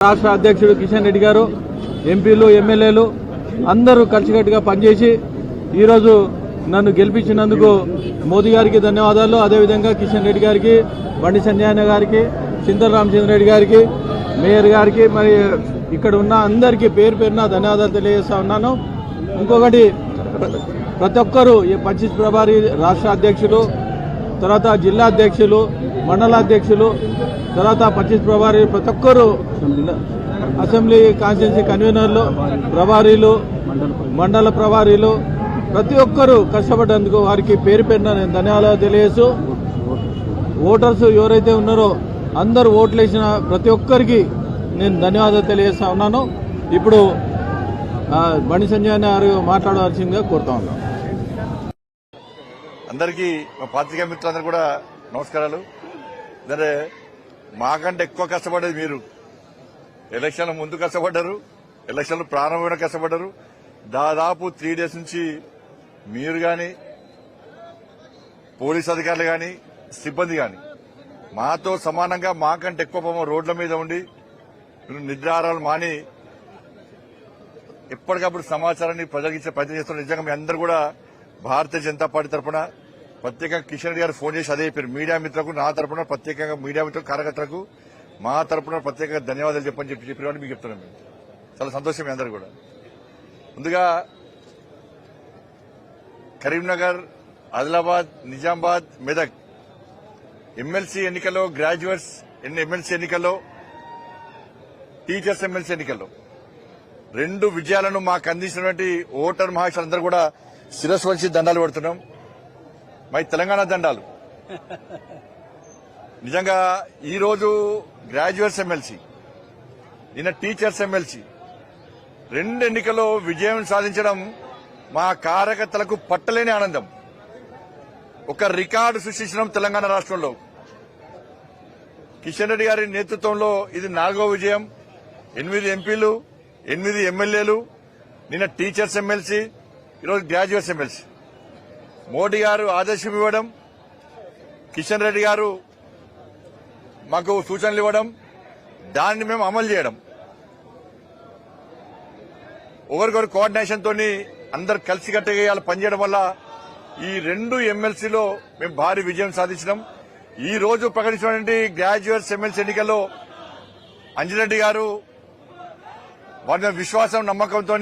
రాష్ట్ర అధ్యక్షుడు కిషన్ రెడ్డి గారు ఎంపీలు ఎమ్మెల్యేలు అందరూ కలిసికట్టుగా పనిచేసి ఈరోజు నన్ను గెలిపించినందుకు మోదీ గారికి ధన్యవాదాలు. అదేవిధంగా కిషన్ రెడ్డి గారికి బండి సంజయన గారికి చింతల రామచంద్ర గారికి మేయర్ గారికి మరి ఇక్కడ ఉన్న అందరికీ పేరు పేరున ధన్యవాదాలు తెలియజేస్తా ఉన్నాను. ఇంకొకటి ప్రతి ఒక్కరూ ఈ పంచిత్ ప్రభారి రాష్ట్ర అధ్యక్షులు తర్వాత జిల్లా అధ్యక్షులు మండలాధ్యక్షులు తర్వాత పంచాయత్ ప్రభారి ప్రతి ఒక్కరు అసెంబ్లీ కాన్స్టిట్యూన్సీ కన్వీనర్లు ప్రభారీలు మండల ప్రభారీలు ప్రతి ఒక్కరూ కష్టపడ్డందుకు వారికి పేరు పెట్టిన నేను ధన్యవాదాలు తెలియజేస్తూ ఓటర్స్ ఎవరైతే ఉన్నారో అందరూ ఓట్లు వేసిన ప్రతి ఒక్కరికి నేను ధన్యవాదాలు తెలియజేస్తా ఉన్నాను. ఇప్పుడు బండి సంజయ్ గారు మాట్లాడవలసిందిగా కోరుతా ఉన్నాను. అందరికీ మా పాత్రికా మిత్రులందరూ కూడా నమస్కారాలు. సరే మాకంటే ఎక్కువ కష్టపడేది మీరు. ఎలక్షన్ల ముందు కష్టపడ్డారు ఎలక్షన్లు ప్రారంభమైన కష్టపడ్డారు. దాదాపు త్రీ డేస్ నుంచి మీరు కానీ పోలీస్ అధికారులు కానీ సిబ్బంది కానీ మాతో సమానంగా మాకంటే ఎక్కువ పాపం రోడ్ల మీద ఉండి మీరు నిద్రాహారాలు మాని ఎప్పటికప్పుడు సమాచారాన్ని ప్రజలకు ఇచ్చే ప్రయత్నం చేస్తున్నారు. నిజంగా మీ అందరూ కూడా భారతీయ జనతా పార్టీ తరఫున ప్రత్యేకంగా కిషన్ రెడ్డి గారు ఫోన్ చేసి అదే పేరు మీడియా మిత్రులకు నా తరపున ప్రత్యేకంగా మీడియా మిత్రులకు కార్యకర్తలకు మా తరపున ప్రత్యేకంగా ధన్యవాదాలు చెప్పని చెప్పి చెప్పిన మీకు చెప్తున్నాను మేము చాలా సంతోషం మీ అందరూ కూడా. ముందుగా కరీంనగర్ ఆదిలాబాద్ నిజామాబాద్ మెదక్. ఎమ్మెల్సీ ఎన్నికల్లో గ్రాడ్యుయేట్స్ ఎమ్మెల్సీ ఎన్నికల్లో టీచర్స్ ఎమ్మెల్సీ ఎన్నికల్లో. రెండు విజయాలను మాకు అందించినటువంటి ఓటర్ మహాశులందరూ కూడా శిరస్సు వంచి దండాలు పెడుతున్నాం. మై తెలంగాణ దండాలు. నిజంగా ఈరోజు గ్రాడ్యుయేట్స్ ఎమ్మెల్సీ నిన్న టీచర్స్ ఎమ్మెల్సీ రెండు ఎన్నికల్లో విజయం సాధించడం మా కార్యకర్తలకు పట్టలేని ఆనందం. ఒక రికార్డు సృష్టించడం తెలంగాణ రాష్ట్రంలో. కిషన్ రెడ్డి గారి నేతృత్వంలో ఇది నాలుగో విజయం. ఎనిమిది ఎంపీలు ఎనిమిది ఎమ్మెల్యేలు నిన్న టీచర్స్ ఎమ్మెల్సీ ఈరోజు గ్రాడ్యుయేట్స్ ఎమ్మెల్సీ. మోడీ గారు ఆదేశం ఇవ్వడం కిషన్ రెడ్డి గారు మాకు సూచనలు ఇవ్వడం దాన్ని మేము అమలు చేయడం. ఒకరికొకరు కోఆర్డినేషన్ తోని అందరు కలిసికట్టుగా ఇవాళ పనిచేయడం వల్ల ఈ రెండు ఎమ్మెల్సీలో మేము భారీ విజయం సాధించినాం. ఈ రోజు ప్రకటించినటువంటి గ్రాడ్యుయేట్స్ ఎమ్మెల్సీ ఎన్నికల్లో అంజిరెడ్డి గారు వారి విశ్వాసం నమ్మకంతో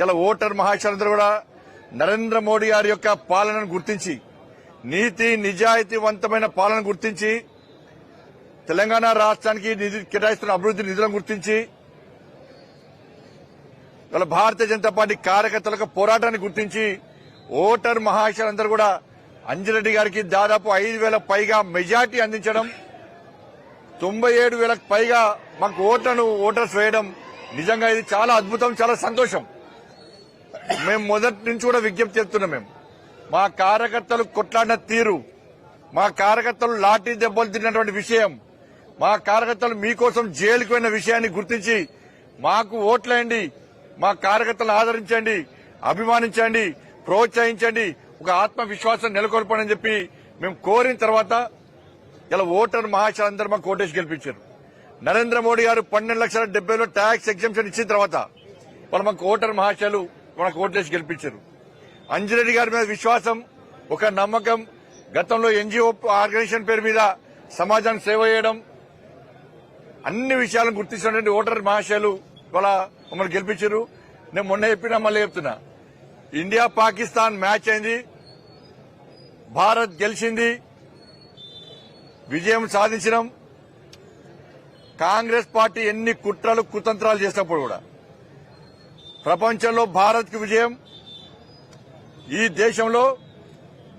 ఇలా ఓటర్ మహాశయులందరూ కూడా నరేంద్ర మోడీ గారి యొక్క పాలనను గుర్తించి నీతి నిజాయితీవంతమైన పాలన గుర్తించి తెలంగాణ రాష్ట్రానికి నిధి కేటాయిస్తున్న అభివృద్ధి నిధులను గుర్తించి ఇవాళ భారతీయ జనతా పార్టీ కార్యకర్తలకు పోరాటాన్ని గుర్తించి ఓటర్ మహాశయులందరూ కూడా అంజిరెడ్డి గారికి దాదాపు ఐదు వేల పైగా మెజార్టీ అందించడం తొంభై ఏడు వేలకు పైగా మాకు ఓట్లను ఓటర్స్ వేయడం నిజంగా ఇది చాలా అద్భుతం చాలా సంతోషం. మేము మొదటి నుంచి కూడా విజ్ఞప్తి చేస్తున్నాం మేము. మా కార్యకర్తలు కొట్లాడిన తీరు మా కార్యకర్తలు లాఠీ దెబ్బలు తిన్నటువంటి విషయం మా కార్యకర్తలు మీకోసం జైలుకు పోయిన విషయాన్ని గుర్తించి మాకు ఓట్లేయండి మా కార్యకర్తలను ఆదరించండి అభిమానించండి ప్రోత్సహించండి ఒక ఆత్మవిశ్వాసం నెలకొల్పని చెప్పి మేము కోరిన తర్వాత ఇలా ఓటర్ మహాశాలందరూ మాకు ఓటేసి గెలిపించారు. నరేంద్ర మోడీ గారు పన్నెండు లక్షల డెబ్బైలో ట్యాక్స్ ఎగ్జామ్షన్ ఇచ్చిన తర్వాత వాళ్ళు మాకు ఓటర్ మహాశాలు మనకు ఓట్లేసి గెలిపించారు. అంజిరెడ్డి గారి మీద విశ్వాసం ఒక నమ్మకం గతంలో ఎన్జిఓ ఆర్గనైజేషన్ పేరు మీద సమాజానికి సేవ చేయడం అన్ని విషయాలను గుర్తించినటువంటి ఓటర్ మహాశయాలు ఇవాళ మమ్మల్ని గెలిపించారు. నేను మొన్న చెప్పినా మళ్ళీ చెప్తున్నా. ఇండియా పాకిస్తాన్ మ్యాచ్ అయింది. భారత్ గెలిచింది. విజయం సాధించడం కాంగ్రెస్ పార్టీ ఎన్ని కుట్రలు కుతంత్రాలు చేసినప్పుడు కూడా ప్రపంచంలో భారత్కి విజయం. ఈ దేశంలో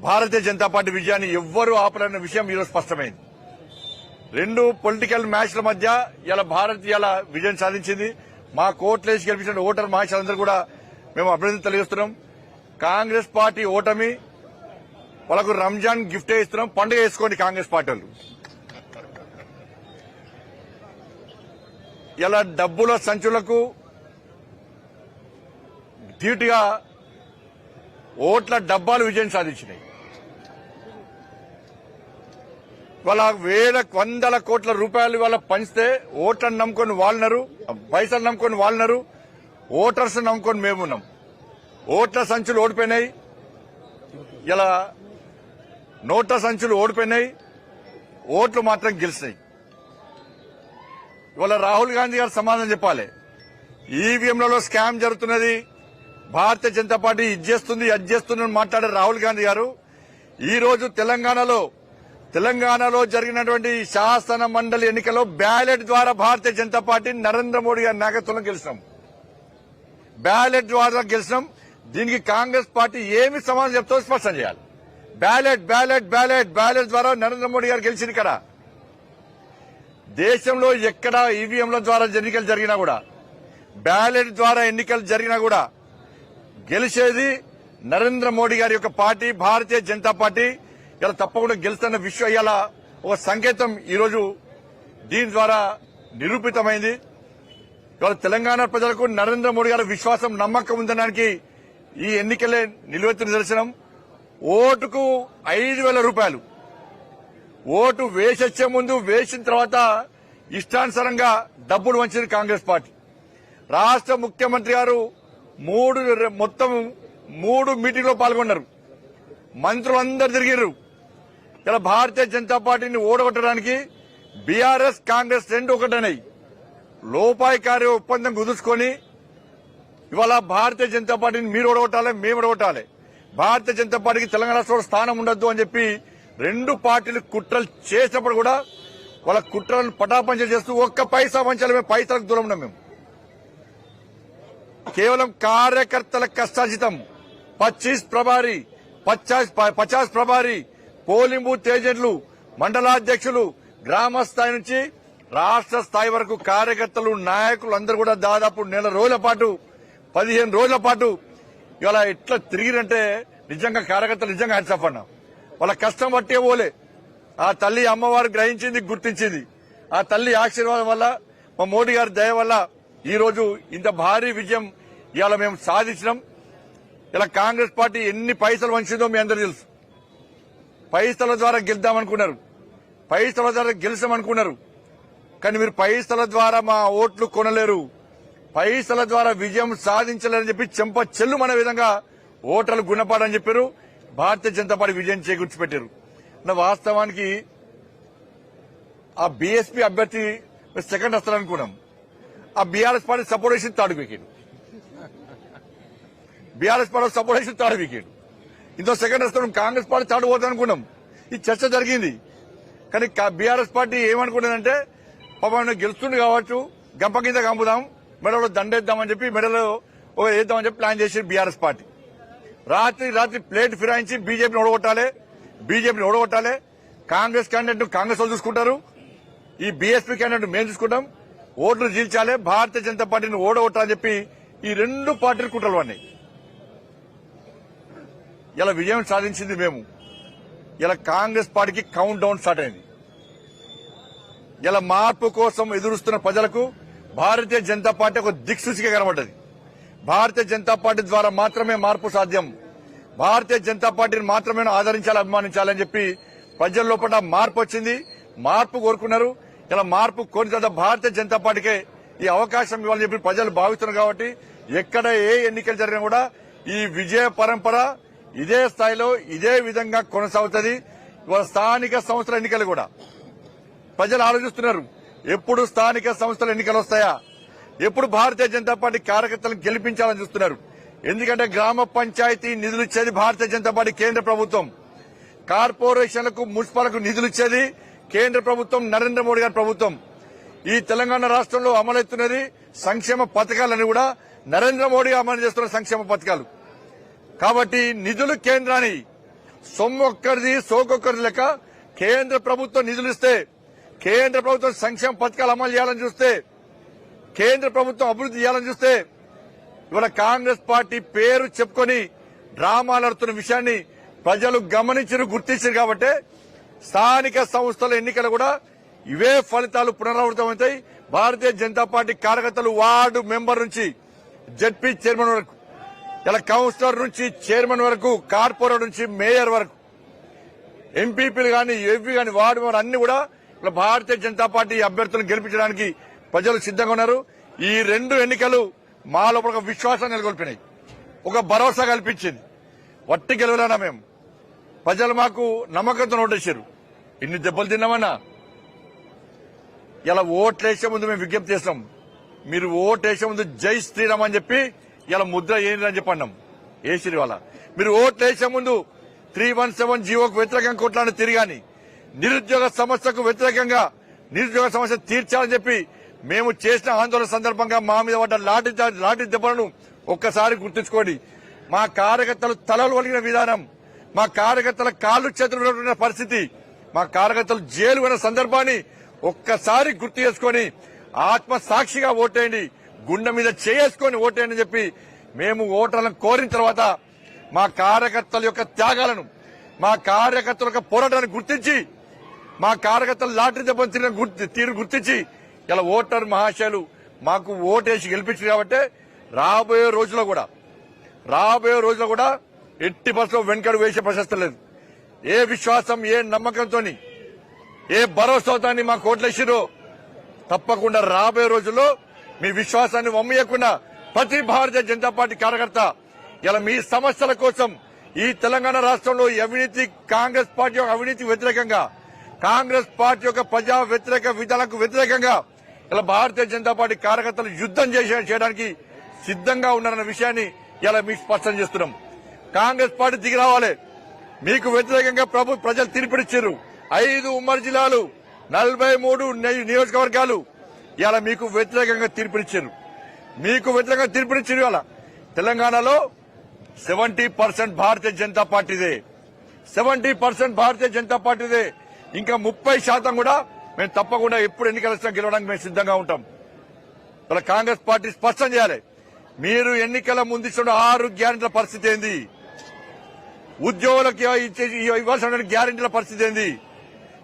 భారతీయ జనతా పార్టీ విజయాన్ని ఎవ్వరూ ఆపలేని విషయం ఈరోజు స్పష్టమైంది. రెండు పొలిటికల్ మ్యాచ్ల మధ్య ఇలా భారత్ ఇలా విజయం సాధించింది. మా కోట్లేసి గెలిపించిన ఓటర్ మహాశాలందరూ కూడా మేము అభివృద్ధి తెలియజేస్తున్నాం. కాంగ్రెస్ పార్టీ ఓటమి వాళ్ళకు రంజాన్ గిఫ్ట్ ఇస్తున్నాం. పండుగ వేసుకోండి కాంగ్రెస్ పార్టీ వాళ్ళు. ఇలా డబ్బుల సంచులకు ధీటుగా ఓట్ల డబ్బాలు విజయం సాధించినాయి. వాళ్ళ వేల వందల కోట్ల రూపాయలు వాళ్ళ పంచితే ఓట్లను నమ్ముకొని వాళ్ళనరు పైసలు నమ్ముకొని వాళ్ళనరు ఓటర్స్ నమ్ముకొని మేమున్నాం ఓట్ల సంచులు ఓడిపోయినాయి. ఇలా నోట్ల సంచులు ఓడిపోయినాయి. ఓట్లు మాత్రం గెలిచినాయి. ఇవాళ రాహుల్ గాంధీ గారు సమాధానం చెప్పాలి. ఈవీఎంలలో స్కామ్ జరుగుతున్నది. భారతీయ జనతా పార్టీ ఇది చేస్తుంది అది చేస్తుంది అని మాట్లాడే రాహుల్ గాంధీ గారు ఈ రోజు తెలంగాణలో తెలంగాణలో జరిగినటువంటి శాసన మండలి ఎన్నికల్లో బ్యాలెట్ ద్వారా భారతీయ జనతా పార్టీ నరేంద్ర మోడీ గారి నాయకత్వంలో గెలిచినాం. బ్యాలెట్ ద్వారా గెలిచినాం. దీనికి కాంగ్రెస్ పార్టీ ఏమి సమాధానం చెప్తో స్పష్టం చేయాలి. బ్యాలెట్ బ్యాలెట్ బ్యాలెట్ బ్యాలెట్ ద్వారా నరేంద్ర మోడీ గారు గెలిచింది ఇక్కడ. దేశంలో ఎక్కడ ఈవీఎంల ద్వారా ఎన్నికలు జరిగినా కూడా బ్యాలెట్ ద్వారా ఎన్నికలు జరిగినా కూడా గెలిచేది నరేంద్ర మోడీ గారి యొక్క పార్టీ భారతీయ జనతా పార్టీ. ఇలా తప్పకుండా గెలుస్తున్న విషయం అయ్యేలా ఒక సంకేతం ఈరోజు దీని ద్వారా నిరూపితమైంది. ఇవాళ తెలంగాణ ప్రజలకు నరేంద్ర మోడీ గారి విశ్వాసం నమ్మకం ఉందనడానికి ఈ ఎన్నికలే నిలువెత్తు నిదర్శనం. ఓటుకు ఐదు వేల రూపాయలు. ఓటు వేసొచ్చే ముందు వేసిన తర్వాత ఇష్టానుసారంగా డబ్బులు వంచింది కాంగ్రెస్ పార్టీ. రాష్ట్ర ముఖ్యమంత్రి గారు మూడు మొత్తం మూడు మీటింగ్లో పాల్గొన్నారు. మంత్రులందరూ తిరిగారు. ఇలా భారతీయ జనతా పార్టీని ఓడగొట్టడానికి బీఆర్ఎస్ కాంగ్రెస్ రెండు ఒకటనాయి. లోపాయికారి ఒప్పందం కుదుర్చుకొని ఇవాళ భారతీయ జనతా పార్టీని మీరు ఓడగొట్టాలి మేము ఓడగొట్టాలి. భారతీయ జనతా పార్టీకి తెలంగాణ రాష్ట్రంలో స్థానం ఉండొద్దు అని చెప్పి రెండు పార్టీలు కుట్రలు చేసినప్పుడు కూడా వాళ్ళ కుట్రలను పటాపంచలు చేస్తూ ఒక్క పైసా పంచాలి మేము పైసలకు దూరం ఉన్నాం మేము. కేవలం కార్యకర్తల కష్టాజితం పచ్చీస్ ప్రభారి పచాస్ ప్రభారి పోలింగ్ బూత్ ఏజెంట్లు మండలాధ్యక్షులు గ్రామ స్థాయి నుంచి రాష్ట్ర స్థాయి వరకు కార్యకర్తలు నాయకులు అందరూ కూడా దాదాపు నెల రోజుల పాటు పదిహేను రోజుల పాటు ఇవాళ ఎట్లా తిరిగిరంటే నిజంగా కార్యకర్తలు నిజంగా హ్యాట్సప్ అన్నా. వాళ్ళ కష్టం పట్టే పోలే. ఆ తల్లి అమ్మవారు గ్రహించింది గుర్తించింది. ఆ తల్లి ఆశీర్వాదం వల్ల మా మోడీ గారి దయ వల్ల ఈ రోజు ఇంత భారీ విజయం ఇవాళ మేము సాధించినాం. ఇలా కాంగ్రెస్ పార్టీ ఎన్ని పైసలు వంచిందో మీ అందరూ తెలుసు. పైసల ద్వారా గెలుద్దామనుకున్నారు. పైసల ద్వారా గెలిచామనుకున్నారు. కానీ మీరు పైసల ద్వారా మా ఓట్లు కొనలేరు. పైసల ద్వారా విజయం సాధించలేరని చెప్పి చెంప చెల్లుమనే విధంగా ఓటర్లు గుణపాడని చెప్పారు. భారతీయ జనతా పార్టీ విజయం చేకూర్చిపెట్టారు నా వాస్తవానికి ఆ బీఎస్పీ అభ్యర్థి సెకండ్ వస్తారనుకున్నాం. ఆ బీఆర్ఎస్ పార్టీ సపోర్ట్ చేసి third wicket BRS party support చేసి థర్డ్ వికెట్ ఇంతో సెకండ్ వస్తాం కాంగ్రెస్ పార్టీ థర్డ్ పోతుంది అనుకున్నాం. ఈ చర్చ జరిగింది. కానీ బీఆర్ఎస్ పార్టీ ఏమనుకున్నదంటే పాపం గెలుస్తుంది కావచ్చు గంప కింద కంపుదాం మెడలో దండేద్దామని చెప్పి మెడలో ఒక వేద్దామని చెప్పి ప్లాన్ చేసి బీఆర్ఎస్ పార్టీ. రాత్రి రాత్రి ప్లేట్ ఫిరాయించి బీజేపీని ఓడగొట్టాలి బీజేపీని ఓడగొట్టాలి. కాంగ్రెస్ క్యాండిడేట్ కాంగ్రెస్ వాళ్ళు చూసుకుంటారు. ఈ బీఎస్పీ క్యాండిడేట్ మేము చూసుకుంటాం. ఓట్లు చీల్చాలి భారతీయ జనతా పార్టీని ఓడగొట్టాలని చెప్పి ఈ రెండు పార్టీలు కుట్రలు పడినాయి. ఇలా విజయం సాధించింది మేము. ఇలా కాంగ్రెస్ పార్టీకి కౌంట్ డౌన్ స్టార్ట్ అయింది. ఇలా మార్పు కోసం ఎదురుస్తున్న ప్రజలకు భారతీయ జనతా పార్టీ ఒక దిక్సూచిగా కనబడ్డది. భారతీయ జనతా పార్టీ ద్వారా మాత్రమే మార్పు సాధ్యం. భారతీయ జనతా పార్టీని మాత్రమే ఆదరించాలి అభిమానించాలని చెప్పి ప్రజల లోపల మార్పు వచ్చింది. మార్పు కోరుకున్నారు. ఇలా మార్పు కోరిన తర్వాత భారతీయ జనతా పార్టీకే ఈ అవకాశం ఇవ్వాలని చెప్పి ప్రజలు భావిస్తున్నారు కాబట్టి ఎక్కడ ఏ ఎన్నికలు జరిగినా కూడా ఈ విజయ పరంపర ఇదే స్థాయిలో ఇదే విధంగా కొనసాగుతుంది. ఇవాళ స్థానిక సంస్థల ఎన్నికలు కూడా. ప్రజలు ఆలోచిస్తున్నారు. ఎప్పుడు స్థానిక సంస్థల ఎన్నికలు వస్తాయా? ఎప్పుడు భారతీయ జనతా పార్టీ కార్యకర్తలను గెలిపించాలని చూస్తున్నారు? ఎందుకంటే గ్రామ పంచాయతీ నిధులు ఇచ్చేది భారతీయ జనతా పార్టీ కేంద్ర ప్రభుత్వం. కార్పొరేషన్లకు మున్సిపాలకు నిధులు ఇచ్చేది కేంద్ర ప్రభుత్వం నరేంద్ర మోడీ గారి ప్రభుత్వం. ఈ తెలంగాణ రాష్ట్రంలో అమలవుతున్నది సంక్షేమ పథకాలని కూడా నరేంద్ర మోడీ అమలు చేస్తున్న సంక్షేమ పథకాలు. కాబట్టి నిధులు కేంద్రాన్ని సొమ్మొక్కరిది సోకొక్కరిది లెక్క కేంద్ర ప్రభుత్వం నిధులు ఇస్తే కేంద్ర ప్రభుత్వం సంక్షేమ పథకాలు అమలు చేయాలని చూస్తే కేంద్ర ప్రభుత్వం అభివృద్ధి చేయాలని చూస్తే ఇవాళ కాంగ్రెస్ పార్టీ పేరు చెప్పుకొని డ్రామాలు ఆడుతున్న విషయాన్ని ప్రజలు గమనించరు గుర్తించారు కాబట్టి స్థానిక సంస్థల ఎన్నికలు కూడా ఇవే ఫలితాలు పునరావృతమవుతాయి భారతీయ జనతా పార్టీ కార్యకర్తలు వార్డు మెంబర్ నుంచి జడ్పీ చైర్మన్ వరకు ఇలా కౌన్సిలర్ నుంచి చైర్మన్ వరకు కార్పొరేట్ నుంచి మేయర్ వరకు ఎంపీపీలు కానీ ఏపీ కానీ వార్డు మెంబర్ అన్ని కూడా ఇలా భారతీయ జనతా పార్టీ అభ్యర్థులను గెలిపించడానికి ప్రజలు సిద్ధంగా ఉన్నారు. ఈ రెండు ఎన్నికలు మా లోపల ఒక విశ్వాసాన్ని నెలకొల్పినాయి. ఒక భరోసా కల్పించింది. వట్టి గెలవలేనా మేము? ప్రజలు మాకు నమ్మకంతో ఓటేశారు ఇన్ని దెబ్బలు తిన్నామన్నా. ఇలా ఓట్లేసే ముందు మేము విజ్ఞప్తి చేస్తాం. మీరు ఓటేసే ముందు జై శ్రీరామ్ అని చెప్పి ఇలా ముద్ర ఏంటి అని చెప్పన్నాం. ఏ వాళ్ళ మీరు ఓట్లేసే ముందు త్రీ వన్ సెవెన్ జీవోకు వ్యతిరేకంగా కొట్లాడిన తిరిగాని నిరుద్యోగ సమస్యకు వ్యతిరేకంగా నిరుద్యోగ సమస్య తీర్చాలని చెప్పి మేము చేసిన ఆందోళన సందర్భంగా మా మీద పడ్డ లాఠీ దా- లాఠీ దెబ్బలను ఒక్కసారి గుర్తుంచుకోండి. మా కార్యకర్తలు తలలు వలిగిన విధానం మా కార్యకర్తల కాళ్ళు చేతులు ఉన్న పరిస్థితి మా కార్యకర్తలు జైలు సందర్భాన్ని ఒక్కసారి గుర్తు చేసుకుని ఆత్మ సాక్షిగా ఓటేయండి. గుండె మీద చేసుకొని ఓటేయని అని చెప్పి మేము ఓటర్లను కోరిన తర్వాత మా కార్యకర్తల యొక్క త్యాగాలను మా కార్యకర్తల యొక్క పోరాటాన్ని గుర్తించి మా కార్యకర్తలు లాటరీ దెబ్బతిన తీరు గుర్తించి ఇలా ఓటర్ మహాశయులు మాకు ఓటేసి గెలిపించారు కాబట్టి రాబోయే రోజుల్లో కూడా రాబోయే రోజుల్లో కూడా ఎట్టి బస్సులో వెనుకడు వేసే ప్రశస్తి లేదు. ఏ విశ్వాసం ఏ నమ్మకంతో ఏ భరోసాతో మా కోట్లేసిరో తప్పకుండా రాబోయే రోజుల్లో మీ విశ్వాసాన్ని వమ్మయ్యకుండా ప్రతి భారతీయ జనతా పార్టీ కార్యకర్త ఇలా మీ సమస్యల కోసం ఈ తెలంగాణ రాష్ట్రంలో అవినీతి కాంగ్రెస్ పార్టీ యొక్క అవినీతి వ్యతిరేకంగా కాంగ్రెస్ పార్టీ యొక్క ప్రజా వ్యతిరేక విధానాలకు వ్యతిరేకంగా ఇలా భారతీయ జనతా పార్టీ కార్యకర్తలు యుద్దం చేసే చేయడానికి సిద్ధంగా ఉన్నారన్న విషయాన్ని ఇలా మీకు స్పష్టం చేస్తున్నాం. కాంగ్రెస్ పార్టీ దిగి రావాలి. మీకు వ్యతిరేకంగా ప్రభు ప్రజలు తీర్పిడిచ్చారు. ఐదు ఉమ్మడి జిల్లాలు నలభై మూడు నియోజకవర్గాలు ఇలా మీకు వ్యతిరేకంగా తీర్పునిచ్చారు. మీకు వ్యతిరేకంగా తీర్పునిచ్చారు ఇవాళ. తెలంగాణలో సెవెంటీ పర్సెంట్ భారతీయ జనతా పార్టీదే. సెవెంటీ పర్సెంట్ భారతీయ జనతా పార్టీదే. ఇంకా ముప్పై శాతం కూడా మేము తప్పకుండా ఎప్పుడు ఎన్నికలు వచ్చినా గెలవడానికి మేము సిద్ధంగా ఉంటాం. ఇలా కాంగ్రెస్ పార్టీ స్పష్టం చేయాలి. మీరు ఎన్నికల ముందు ఇచ్చిన ఆరు గ్యారెంటీల పరిస్థితి ఏంది? ఉద్యోగులకు ఇవ్వాల్సిన గ్యారెంటీల పరిస్థితి ఏంది?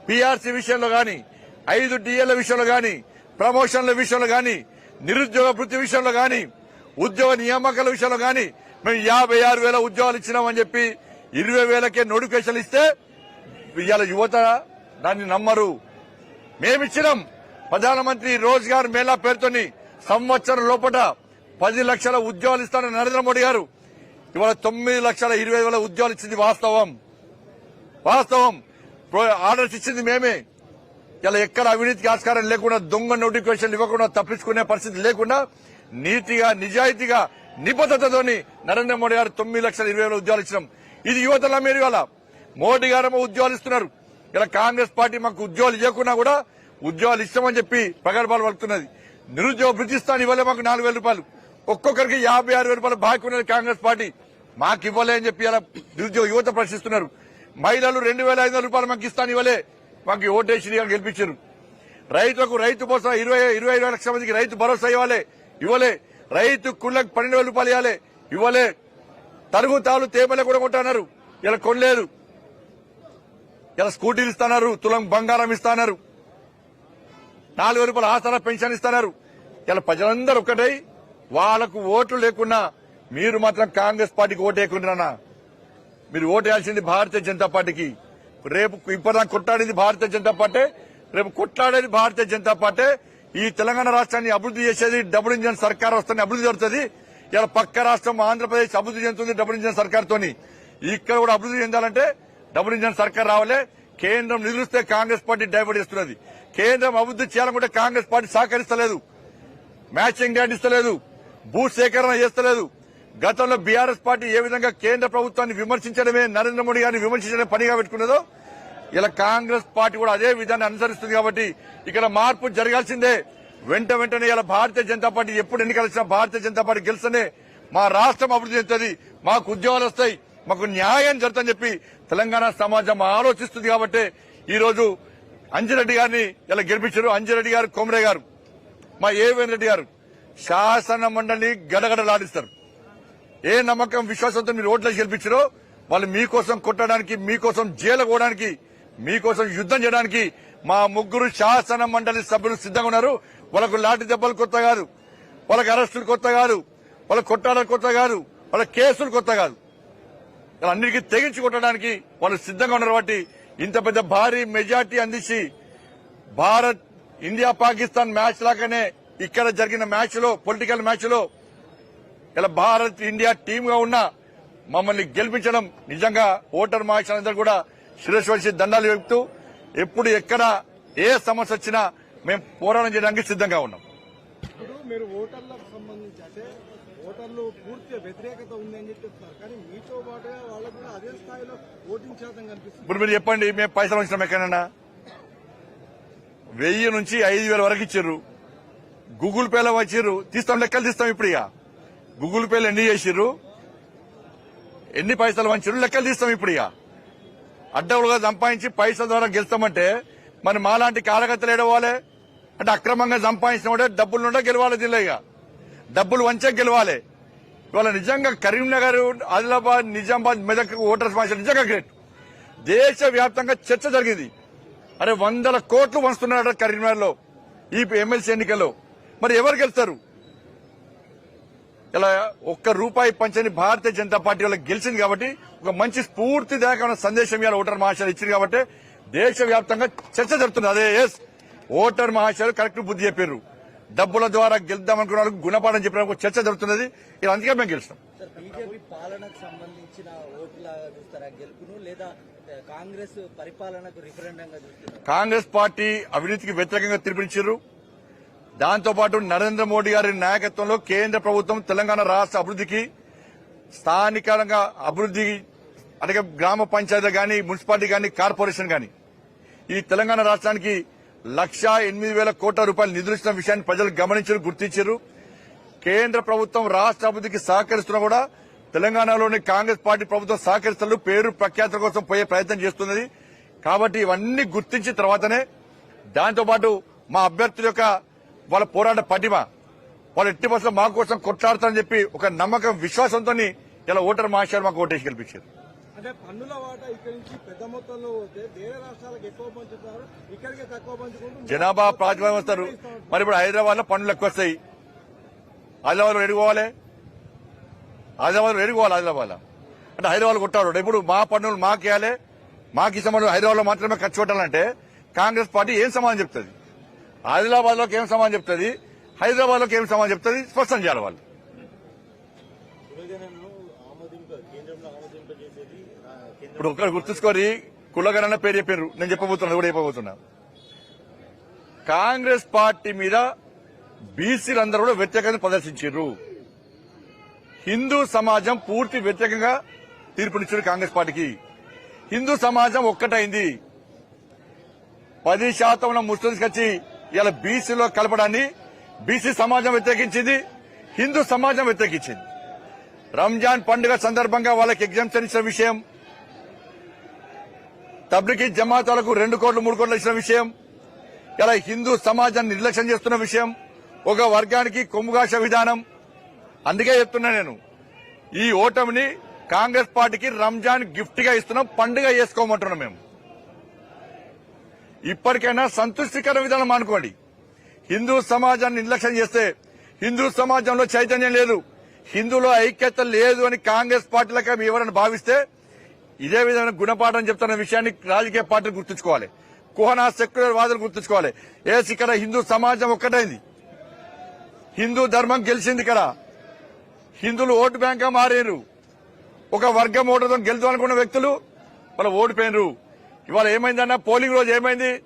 పీఆర్సీ విషయంలో గాని ఐదు డిఎల విషయంలో గాని ప్రమోషన్ల విషయంలో కానీ నిరుద్యోగ వృత్తి విషయంలో కానీ ఉద్యోగ నియామకాల విషయంలో కానీ మేము యాభై ఆరు వేల ఉద్యోగాలు ఇచ్చినామని చెప్పి ఇరవై వేలకే నోటిఫికేషన్లు ఇస్తే ఇవాళ యువత దాన్ని నమ్మరు. మేమిచ్చినాం ప్రధానమంత్రి రోజ్గార్ మేళా పేరుతోని సంవత్సరం లోపల పది లక్షల ఉద్యోగాలు ఇస్తానని నరేంద్ర మోడీ గారు. ఇవాళ తొమ్మిది లక్షల ఇరవై వేల ఉద్యోగాలు ఇచ్చింది వాస్తవం. వాస్తవం. ప్రో- ఆర్డర్స్ ఇచ్చింది మేమే. ఇలా ఎక్కడ అవినీతికి ఆస్కారం లేకుండా దొంగ నోటిఫికేషన్ ఇవ్వకుండా తప్పించుకునే పరిస్థితి లేకుండా నీతిగా నిజాయితీగా నిబద్ధతతోని నరేంద్ర మోడీ గారు తొమ్మిది లక్షల ఇరవై వేల ఉద్యోగాలు ఇచ్చినాం. ఇది యువతల మీరు ఇవాళ. మోడీ గారేమో ఉద్యోగాలు ఇస్తున్నారు. ఇలా కాంగ్రెస్ పార్టీ మాకు ఉద్యోగాలు ఇవ్వకున్నా కూడా ఉద్యోగాలు ఇస్తామని చెప్పి ప్రగల్భాలు పలుకుతున్నది. నిరుద్యోగ బృతిస్తాను ఇవ్వలే మాకు నాలుగు వేల రూపాయలు. ఒక్కొక్కరికి యాభై ఆరు వేల రూపాయలు బాకీ ఉన్నది కాంగ్రెస్ పార్టీ. మాకు ఇవ్వలే అని చెప్పి ఇలా నిరుద్యోగ యువత ప్రశ్నిస్తున్నారు. మహిళలు రెండు వేల ఐదు వందల రూపాయలు మాకు ఇస్తాను ఇవ్వలే మాకు ఓటేసి గెలిపించారు. రైతులకు రైతు భరోసా ఇరవై ఇరవై ఐదు లక్షల మందికి రైతు భరోసా ఇవ్వాలి ఇవ్వలే. రైతు కుళ్ళకు పన్నెండు వేల రూపాయలు ఇవ్వాలి ఇవ్వలే. తరుగు తాలు తేమలే కూడా కొంటున్నారు. ఇలా కొనలేదు. ఇలా స్కూటీలు ఇస్తున్నారు తులం బంగారం ఇస్తున్నారు. నాలుగు వేల రూపాయల ఆసరా పెన్షన్ ఇస్తున్నారు. ఇలా ప్రజలందరూ ఒక్కటై వాళ్ళకు ఓట్లు లేకున్నా మీరు మాత్రం కాంగ్రెస్ పార్టీకి ఓటు వేయకుండా మీరు ఓటు వేయాల్సింది భారతీయ జనతా పార్టీకి. రేపు ఇప్పటిదాకా కొట్లాడేది భారతీయ జనతా పార్టీ రేపు కొట్లాడేది భారతీయ జనతా పార్టీ. ఈ తెలంగాణ రాష్ట్రాన్ని అభివృద్ధి చేసేది డబుల్ ఇంజన్ సర్కార్ వస్తుంది అభివృద్ధి జరుగుతుంది. ఇలా పక్క రాష్ట్రం ఆంధ్రప్రదేశ్ అభివృద్ధి చెందుతుంది డబుల్ ఇంజన్ సర్కార్తోని. ఇక్కడ కూడా అభివృద్ధి చెందాలంటే డబుల్ ఇంజన్ సర్కార్ రావాలి. కేంద్రం నిలుస్తే కాంగ్రెస్ పార్టీ డైవర్ట్ చేస్తున్నది. కేంద్రం అభివృద్ధి చేయాలనుకుంటే కాంగ్రెస్ పార్టీ సహకరిస్తలేదు. మ్యాచింగ్ గ్రాంట్ ఇస్తలేదు. భూ సేకరణ చేస్తలేదు. గతంలో బీఆర్ఎస్ పార్టీ ఏ విధంగా కేంద్ర ప్రభుత్వాన్ని విమర్శించడమే నరేంద్ర మోడీ గారిని విమర్శించడమే పనిగా పెట్టుకున్నదో ఇలా కాంగ్రెస్ పార్టీ కూడా అదే విధాన్ని అనుసరిస్తుంది కాబట్టి ఇక్కడ మార్పు జరగాల్సిందే. వెంట వెంటనే ఇలా భారతీయ జనతా పార్టీ ఎప్పుడు ఎన్నికలు వచ్చినా భారతీయ జనతా పార్టీ గెలిస్తేనే మా రాష్ట్రం అభివృద్ధి చెందుతుంది మాకు ఉద్యోగాలు వస్తాయి మాకు న్యాయం జరుగుతుందని చెప్పి తెలంగాణ సమాజం ఆలోచిస్తుంది కాబట్టి ఈరోజు అంజిరెడ్డి గారిని ఇలా గెలిపించారు. అంజిరెడ్డి గారు కోమరే గారు మా ఏవేన్ రెడ్డి గారు శాసన మండలిని గడగడలాడిస్తారు. ఏ నమ్మకం విశ్వాసంతో మీరు ఓట్లేసి గెలిపించారో వాళ్ళు మీకోసం కొట్టడానికి మీకోసం జైలు కోవడానికి మీకోసం యుద్ధం చేయడానికి మా ముగ్గురు శాసన మండలి సభ్యులు సిద్ధంగా ఉన్నారు. వాళ్ళకు లాఠీ దెబ్బలు కొత్త కాదు. వాళ్ళకి అరెస్టులు కొత్త కాదు. వాళ్ళ కొట్టాడలు కొత్త కాదు. వాళ్ళ కేసులు కొత్త కాదు. అన్నిటికీ తెగించి కొట్టడానికి వాళ్ళు సిద్ధంగా ఉన్నారు కాబట్టి ఇంత పెద్ద భారీ మెజార్టీ అందించి భారత్ ఇండియా పాకిస్తాన్ మ్యాచ్ లాగానే ఇక్కడ జరిగిన మ్యాచ్లో పొలిటికల్ మ్యాచ్లో ఇలా భారత్ ఇండియా టీమ్గా ఉన్న మమ్మల్ని గెలిపించడం నిజంగా ఓటర్ మహాశయులందరూ కూడా శిరస్సు వచ్చి దండాలు చెప్తూ ఎప్పుడు ఎక్కడ ఏ సమస్య వచ్చినా మేము పోరాటం చేయడానికి సిద్ధంగా ఉన్నాం. ఇప్పుడు మీరు ఓటర్లకు సంబంధించి అంటే ఓటర్లు పూర్తి వ్యతిరేకత ఉందని చెప్పి చెప్తున్నారు. కానీ మీతో పాటుగా వాళ్ళకు కూడా అదే స్థాయిలో ఓటింగ్ శాతం కనిపిస్తుంది. ఇప్పుడు మీరు చెప్పండి మేము పైసలు వచ్చినాం ఎక్కడన్నా వెయ్యి నుంచి ఐదు వేల వరకు ఇచ్చారు. గూగుల్ పేలో వచ్చిర్రు తీస్తాం లెక్కలు తీస్తాం ఇప్పుడు ఇక. గూగుల్ పేలో ఎన్ని చేసిర్రు? ఎన్ని పైసలు వంచారు లెక్కలు తీస్తాం ఇప్పుడు ఇక. అడ్డవులుగా సంపాదించి పైసల ద్వారా గెలుస్తామంటే మరి మాలాంటి కాలగత్తలు ఏడవాలి? అంటే అక్రమంగా సంపాదించిన వాడే డబ్బులు నుండే గెలవాలి జిల్లా ఇక. డబ్బులు వంచే గెలవాలి. ఇవాళ నిజంగా కరీంనగర్ ఆదిలాబాద్ నిజామాబాద్ మెదక్ ఓటర్స్ భాష నిజంగా గ్రేట్. దేశ వ్యాప్తంగా చర్చ జరిగింది. అరే వందల కోట్లు వంచుతున్నాడు కరీంనగర్లో ఈ ఎమ్మెల్సీ ఎన్నికల్లో. మరి ఎవరు గెలుస్తారు? ఇలా ఒక్క రూపాయి పంచని భారతీయ జనతా పార్టీ వాళ్ళకి గెలిచింది కాబట్టి ఒక మంచి స్ఫూర్తిదాయకమైన సందేశం ఇవాళ ఓటర్ మహాశయాలు ఇచ్చింది కాబట్టి దేశ వ్యాప్తంగా చర్చ జరుగుతుంది అదే ఎస్ ఓటర్ మహాశయాలు కరెక్ట్ బుద్ధి చెప్పారు డబ్బుల ద్వారా గెలుద్దాం అనుకున్న వాళ్ళకి గుణపాఠం చెప్పిన చర్చ జరుగుతున్నది ఇది అందుకే మేము గెలిచినాం సార్ బీజేపీ పాలనకు సంబంధించిన ఓట్లాగా చూస్తారా? గెలుపును లేదా కాంగ్రెస్ పరిపాలనకు రిఫరెండంగా చూస్తారా కాంగ్రెస్ పార్టీ అవినీతికి వ్యతిరేకంగా తీర్పునిచ్చారు దాంతోపాటు నరేంద్ర మోడీ గారి నాయకత్వంలో కేంద్ర ప్రభుత్వం తెలంగాణ రాష్ట్ర అభివృద్ధికి స్థానికంగా అభివృద్ధి అంటే గ్రామ పంచాయతీ కానీ మున్సిపాలిటీ కానీ కార్పొరేషన్ కానీ ఈ తెలంగాణ రాష్ట్రానికి లక్షా ఎనిమిది వేల కోట్ల రూపాయలు నిధులిస్తున్న విషయాన్ని ప్రజలు గమనించారు గుర్తించారు. కేంద్ర ప్రభుత్వం రాష్ట్ర అభివృద్ధికి సహకరిస్తున్నా కూడా తెలంగాణలోని కాంగ్రెస్ పార్టీ ప్రభుత్వం సహకరిస్తున్నారు పేరు ప్రఖ్యాతుల కోసం పోయే ప్రయత్నం చేస్తున్నది. కాబట్టి ఇవన్నీ గుర్తించిన తర్వాతనే దాంతోపాటు మా అభ్యర్థుల యొక్క వాళ్ళ పోరాట పటిమ వాళ్ళు ఎట్టి బస్సులో మా కోసం కొట్లాడతారని చెప్పి ఒక నమ్మకం విశ్వాసంతో ఇలా ఓటర్ మహాశయాలు మాకు ఓటేసి గెలిపించారు. అంటే పన్నుల వాటా ఇక్కడి నుంచి పెద్ద మొత్తంలో పోతే వేరే రాష్ట్రాలకు ఎక్కువ పంచుతారు ఇక్కడికే తక్కువ పంచుకుంటూ జనాభా ప్రాతిపదికన వస్తారు. మరి ఇప్పుడు హైదరాబాద్లో పనులు ఎక్కువ వస్తాయి. ఆదిలాబాద్లో ఎడుకోవాలి ఆదిలాబాద్లో ఎడుకోవాలి ఆదిలాబాద్లో అంటే హైదరాబాద్ కొట్టాడు ఇప్పుడు మా పన్నులు మాకేయాలి మాకు సంబంధం హైదరాబాద్లో మాత్రమే ఖర్చు పెట్టాలంటే కాంగ్రెస్ పార్టీ ఏం సమాధానం చెప్తుంది? ఆదిలాబాద్లోకి ఏం సమాధానం చెప్తుంది? హైదరాబాద్లోకి ఏం సమాధానం చెప్తుంది? స్పష్టం చేయాలి వాళ్ళు. ఇప్పుడు ఒకరు గుర్తుంచుకొని కులగణన పేరు చెప్పారు నేను చెప్పబోతున్నా కూడా చెప్పబోతున్నా. కాంగ్రెస్ పార్టీ మీద బీసీలందరూ కూడా వ్యతిరేకంగా ప్రదర్శించారు హిందూ సమాజం పూర్తి వ్యతిరేకంగా తీర్పునిచ్చారు కాంగ్రెస్ పార్టీకి. హిందూ సమాజం ఒక్కటైంది. పది శాతం ఉన్న ముస్లింస్ వచ్చి ఇలా బీసీలో కలపడాన్ని బీసీ సమాజం వ్యతిరేకించింది హిందూ సమాజం వ్యతిరేకించింది. రంజాన్ పండుగ సందర్భంగా వాళ్ళకి ఎగ్జామ్షన్ ఇచ్చిన విషయం తబ్లికి జమాతాలకు రెండు కోట్లు మూడు కోట్లు ఇచ్చిన విషయం ఇలా హిందూ సమాజాన్ని నిర్లక్ష్యం చేస్తున్న విషయం ఒక వర్గానికి కొమ్ముగాష విధానం. అందుకే చెప్తున్నా నేను ఈ ఓటమిని కాంగ్రెస్ పార్టీకి రంజాన్ గిఫ్ట్గా ఇస్తున్నాం పండుగ చేసుకోమంటున్నాం మేము. ఇప్పటికైనా సంతృష్టికర విధానం అనుకోండి హిందూ సమాజాన్ని నిర్లక్ష్యం చేస్తే హిందూ సమాజంలో చైతన్యం లేదు హిందూలో ఐక్యత లేదు అని కాంగ్రెస్ పార్టీలకు ఎవరైనా భావిస్తే ఇదే విధమైన గుణపాఠం చెప్తున్న విషయాన్ని రాజకీయ పార్టీలు గుర్తుంచుకోవాలి. కుహనా సెక్యులర్ వాదులు గుర్తుంచుకోవాలి. ఏసి ఇక్కడ హిందూ సమాజం ఒక్కటైంది. హిందూ ధర్మం గెలిచింది ఇక్కడ హిందువులు ఓటు బ్యాంక్గా మారారు. ఒక వర్గం ఓటుతో గెలుదాం అనుకున్న వ్యక్తులు వాళ్ళు ఓడిపోయినరు. ఇవాళ ఏమైందన్న? పోలింగ్ రోజు ఏమైంది?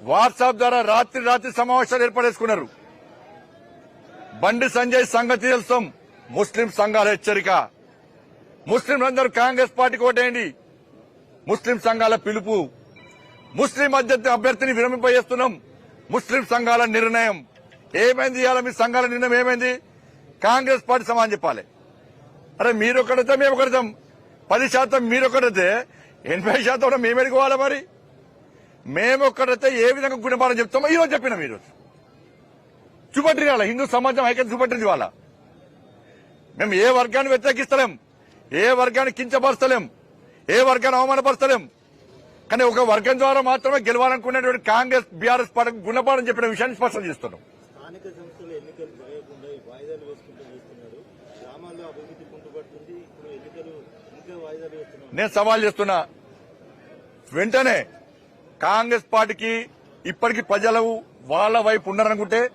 వాట్సాప్ ద్వారా రాత్రి రాత్రి సమావేశాలు ఏర్పడేసుకున్నారు. బండి సంజయ్ సంగతి తెలుస్తాం. ముస్లిం సంఘాల హెచ్చరిక. ముస్లింలందరూ కాంగ్రెస్ పార్టీకి ఓటేయండి. ముస్లిం సంఘాల పిలుపు. ముస్లిం అభ్యర్థి అభ్యర్థిని విరమింపజేస్తున్నాం. ముస్లిం సంఘాల నిర్ణయం. ఏమైంది ఇవాళ మీ సంఘాల నిర్ణయం ఏమైంది? కాంగ్రెస్ పార్టీ సమానం చెప్పాలి. అరే మీరు మేము ఒకరితం. పది శాతం మీరొకడితే ఎనభై శాతం మేము ఎడుకోవాలి మరి? మేము ఒక్కడైతే ఏ విధంగా గుణపాఠం చెప్తామో ఈరోజు చెప్పినాం ఈరోజు చూపట్టింది హిందూ సమాజం ఐక్యత చూపట్టింది వాళ్ళ మేము ఏ వర్గాన్ని వ్యతిరేకిస్తలేం ఏ వర్గాన్ని కించపరచలేం ఏ వర్గాన్ని అవమానపరచలేం కానీ ఒక వర్గం ద్వారా మాత్రమే గెలవాలనుకునేటువంటి కాంగ్రెస్ బీఆర్ఎస్ పార్టీ గుణపాఠం చెప్పిన విషయాన్ని స్పష్టం చేస్తున్నాం స్థానిక సంస్థలు ఎన్నికలు జరగకుండా ఈ వాయిదాలు వేసుకుంటూ చేస్తున్నారు గ్రామాల్లో అభివృద్ధి కుంటుపడుతుంది ఇప్పుడు ఎన్నికలు ఇంకా వాయిదాలు వేస్తున్నారు నేను సవాల్ చేస్తున్నా. వెంటనే కాంగ్రెస్ పార్టీకి ఇప్పటికీ ప్రజలు వాళ్ళ వైపు ఉన్నారనుకుంటే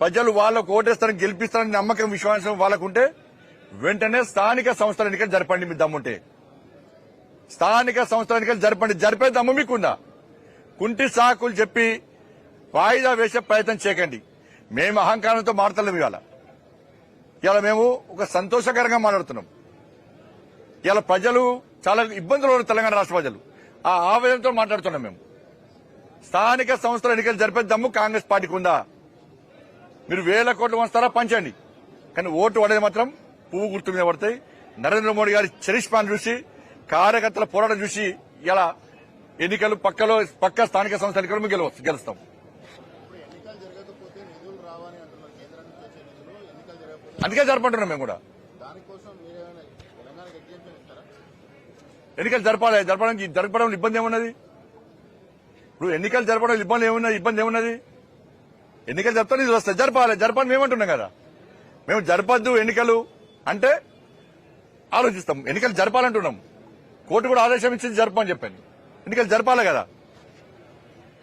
ప్రజలు వాళ్ళకు ఓటేస్తారని గెలిపిస్తారని నమ్మకం విశ్వాసం వాళ్ళకుంటే వెంటనే స్థానిక సంస్థల ఎన్నికలు జరపండి మీ దమ్ముంటే. స్థానిక సంస్థల ఎన్నికలు జరపండి. జరిపే దమ్ము మీకుందా? కుంటి సాకులు చెప్పి వాయిదా వేసే ప్రయత్నం చేయకండి. మేము అహంకారంతో మాట్లాడలేము ఇవాళ. ఇవాళ మేము ఒక సంతోషకరంగా మాట్లాడుతున్నాం. ఇవాళ ప్రజలు చాలా ఇబ్బందులు ఉన్నారు తెలంగాణ రాష్ట్ర ప్రజలు. ఆ ఆవేదనతో మాట్లాడుతున్నాం మేము. స్థానిక సంస్థల ఎన్నికలు జరిపే దమ్ము కాంగ్రెస్ పార్టీకి ఉందా? మీరు వేల కోట్లు వంచుతారా పంచండి. కానీ ఓటు పడేది మాత్రం పువ్వు గుర్తు మీద పడతాయి. నరేంద్ర మోడీ గారి చరిష్మాను చూసి కార్యకర్తల పోరాటం చూసి ఇలా ఎన్నికలు పక్కలో పక్క స్థానిక సంస్థ ఎన్నికలు మేము గెలవచ్చు గెలుస్తాం. అందుకే జరపంటున్నాం మేము కూడా. ఎన్నికలు జరపాలి జరపడానికి జరపడం ఇబ్బంది ఏమున్నది? ఇప్పుడు ఎన్నికలు జరపడం ఇబ్బంది ఏమున్నది? ఇబ్బంది ఏమున్నది? ఎన్నికలు చెప్తే నిధులు వస్తాయి జరపాలి జరపని మేమంటున్నాం కదా. మేము జరపద్దు ఎన్నికలు అంటే ఆలోచిస్తాం. ఎన్నికలు జరపాలంటున్నాం. కోర్టు కూడా ఆదేశం ఇచ్చింది జరపని చెప్పాను. ఎన్నికలు జరపాలి కదా.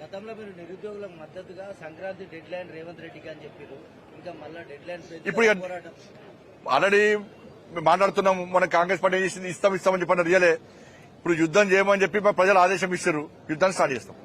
గతంలో మీరు నిరుద్యోగులకు మద్దతుగా సంక్రాంతి డెడ్ లైన్ రేవంత్ రెడ్డికి అని చెప్పారు ఇంకా మళ్ళా డెడ్ లైన్ ఇప్పుడు ఆల్రెడీ మాట్లాడుతున్నాం మన కాంగ్రెస్ పార్టీ చేసింది ఇస్తాం ఇస్తామని చెప్పిన రియలే ఇప్పుడు యుద్ధం చేయమని చెప్పి ప్రజలు ఆదేశం ఇస్తారు యుద్ధాన్ని స్టార్ట్ చేస్తాం.